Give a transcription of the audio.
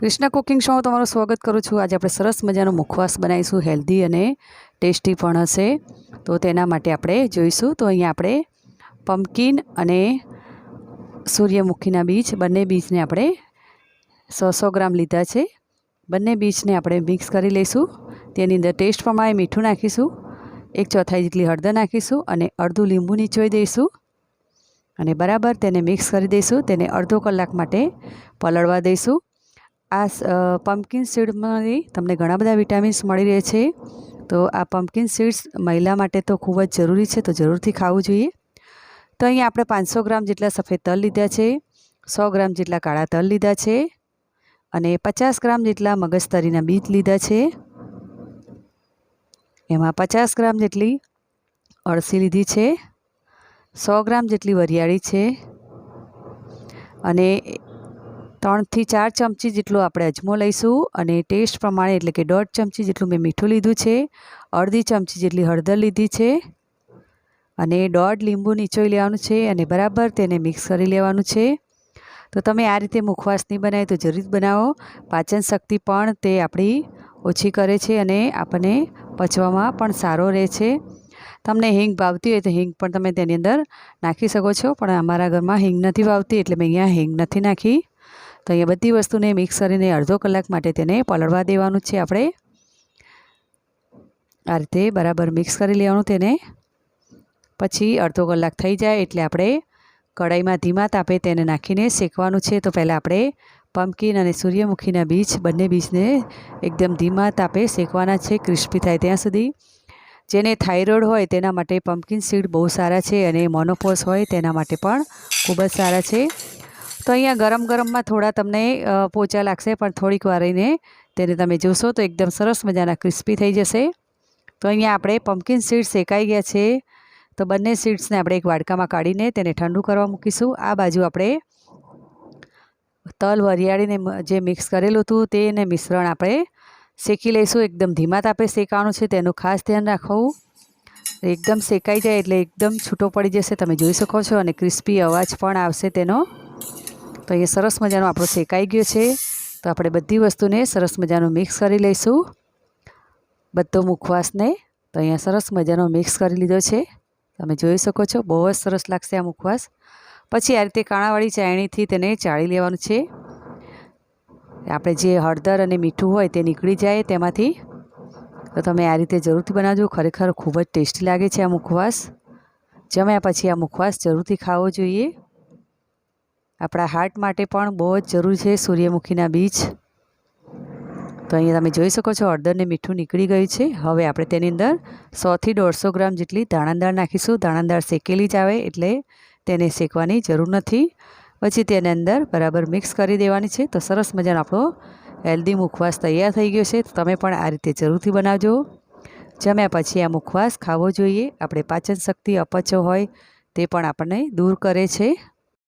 Krishna cooking શોમાં તમારું સ્વાગત કરું છું. આજે આપણે સરસ મજાનો મુખવાસ બનાવીશું, હેલ્ધી અને ટેસ્ટી પણ હશે. તો તેના માટે આપણે જોઈશું. તો અહીંયા આપણે પમ્પકિન અને સૂર્યમુખીના બીજ, બંને બીજને આપણે સો સો ગ્રામ લીધા છે. બંને બીજને આપણે મિક્સ કરી લઈશું. તેની અંદર ટેસ્ટ પ્રમાણે મીઠું નાખીશું. એક ચોથાઈ જેટલી હળદર નાખીશું અને અડધું લીંબુ નીચોઈ દઈશું. અને બરાબર તેને મિક્સ કરી દઈશું. તેને અડધો કલાક માટે પલળવા દઈશું. આ પમ્પકિન સીડમાંથી તમને ઘણા બધા વિટામિન્સ મળી રહે છે. તો આ પમ્પકિન સીડ્સ મહિલા માટે તો ખૂબ જ જરૂરી છે, તો જરૂરથી ખાવું જોઈએ. તો અહીંયા આપણે પાંચસો ગ્રામ જેટલા સફેદ તલ લીધા છે, સો ગ્રામ જેટલા કાળા તલ લીધા છે અને પચાસ ગ્રામ જેટલા મગજતરીના બીજ લીધા છે. એમાં પચાસ ગ્રામ જેટલી અળસી લીધી છે, સો ગ્રામ જેટલી વરિયાળી છે અને ત્રણથી ચાર ચમચી જેટલું આપણે અજમો લઈશું અને ટેસ્ટ પ્રમાણે એટલે કે દોઢ ચમચી જેટલું મેં મીઠું લીધું છે, અડધી ચમચી જેટલી હળદર લીધી છે અને દોઢ લીંબુ નીચોઈ લેવાનું છે અને બરાબર તેને મિક્સ કરી લેવાનું છે. તો તમે આ રીતે મુખવાસ નહીં બનાવે તો જરૂર બનાવો. પાચન શક્તિ પણ તે આપણી ઓછી કરે છે અને આપણને પચવામાં પણ સારો રહે છે. તમને હિંગ ભાવતી હોય તો હિંગ પણ તમે તેની અંદર નાખી શકો છો, પણ અમારા ઘરમાં હિંગ નથી ભાવતી એટલે મેં અહીંયા હિંગ નથી નાખી. તો અહીંયા બધી વસ્તુને મિક્સ કરીને અડધો કલાક માટે તેને પલળવા દેવાનું છે આપણે. આ રીતે બરાબર મિક્સ કરી લેવાનું તેને. પછી અડધો કલાક થઈ જાય એટલે આપણે કઢાઈમાં ધીમા તાપે તેને નાખીને શેકવાનું છે. તો પહેલાં આપણે પમ્પકિન અને સૂર્યમુખીના બીજ, બંને બીજને એકદમ ધીમા તાપે શેકવાના છે. ક્રિસ્પી થાય ત્યાં સુધી. જેને થાઇરોઇડ હોય તેના માટે પમ્પકિન સીડ બહુ સારા છે અને મોનોપોસ હોય તેના માટે પણ ખૂબ જ સારા છે. તો અહીંયા ગરમ ગરમમાં થોડા તમને પોચા લાગશે, પણ થોડીક વાર રહીને તેને તમે જોશો તો એકદમ સરસ મજાના ક્રિસ્પી થઈ જશે. તો અહીંયા આપણે પમ્પકિન સીડ્સ શેકાઈ ગયા છે. તો બંને સીડ્સને આપણે એક વાડકામાં કાઢીને તેને ઠંડુ કરવા મૂકીશું. આ બાજુ આપણે તલ વરિયાળીને જે મિક્સ કરેલું હતું તેને મિશ્રણ આપણે શેકી લઈશું. એકદમ ધીમા તાપે શેકાવાનું છે, તેનું ખાસ ધ્યાન રાખવું. એકદમ શેકાઈ જાય એટલે એકદમ છૂટો પડી જશે, તમે જોઈ શકો છો. અને ક્રિસ્પી અવાજ પણ આવશે તેનો. તો અહીંયા સરસ મજાનો આપણો શેકાઈ ગયો છે. તો આપણે બધી વસ્તુને સરસ મજાનું મિક્સ કરી લઈશું. બધો મુખવાસને તો અહીંયા સરસ મજાનો મિક્સ કરી લીધો છે. તમે જોઈ શકો છો, બહુ જ સરસ લાગશે આ મુખવાસ. પછી આ રીતે કાણાવાળી ચાયણીથી તેને ચાળી લેવાનું છે. આપણે જે હળદર અને મીઠું હોય તે નીકળી જાય તેમાંથી. તો તમે આ રીતે જરૂરથી બનાવજો, ખરેખર ખૂબ જ ટેસ્ટી લાગે છે આ મુખવાસ. જમ્યા પછી આ મુખવાસ જરૂરથી ખાવો જોઈએ. આપણા હાર્ટ માટે પણ બહુ જ જરૂરી છે સૂર્યમુખીના બીજ. તો અહીંયા તમે જોઈ શકો છો હળદરને મીઠું નીકળી ગયું છે. હવે આપણે તેની અંદર સોથી દોઢસો ગ્રામ જેટલી દાણાદાળ નાખીશું. દાણાદાળ શેકેલી જ આવે એટલે તેને શેકવાની જરૂર નથી. પછી તેની અંદર બરાબર મિક્સ કરી દેવાની છે. તો સરસ મજાનો આપણો હેલ્ધી મુખવાસ તૈયાર થઈ ગયો છે. તમે પણ આ રીતે જરૂરથી બનાવજો. જમ્યા પછી આ મુખવાસ ખાવો જોઈએ. આપણે પાચન શક્તિ અપચો હોય તે પણ આપણને દૂર કરે છે.